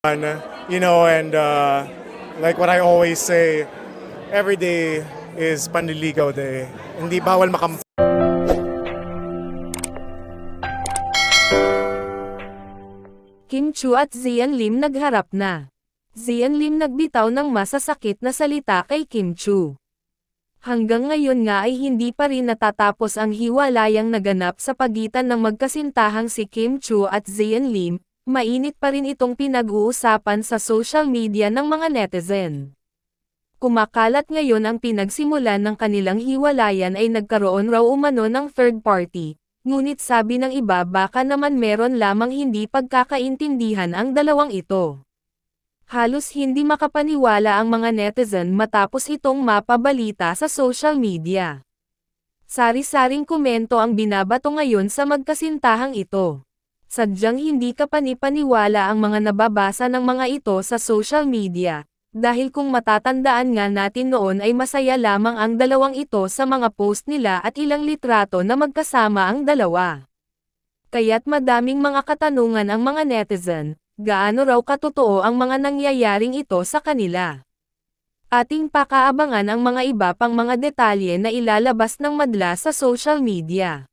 You know, and uh, like what I always say, every day is panliligaw day. Hindi bawal makam Kim Chu at Zian Lim nagharap na. Zian Lim nagbitaw ng masasakit na salita kay Kim Chu. Hanggang ngayon nga ay hindi pa rin natatapos ang hiwalayang naganap sa pagitan ng magkasintahang si Kim Chu at Zian Lim, mainit pa rin itong pinag-uusapan sa social media ng mga netizen. Kumakalat ngayon ang pinagsimulan ng kanilang hiwalayan ay nagkaroon raw umano ng third party, ngunit sabi ng iba baka naman meron lamang hindi pagkakaintindihan ang dalawang ito. Halos hindi makapaniwala ang mga netizen matapos itong mapabalita sa social media. Sari-saring komento ang binabato ngayon sa magkasintahang ito. Sadyang hindi ka panipaniwala ang mga nababasa ng mga ito sa social media, dahil kung matatandaan nga natin noon ay masaya lamang ang dalawang ito sa mga post nila at ilang litrato na magkasama ang dalawa. Kaya't madaming mga katanungan ang mga netizen, gaano raw katotoo ang mga nangyayaring ito sa kanila. Ating pakaabangan ang mga iba pang mga detalye na ilalabas ng madla sa social media.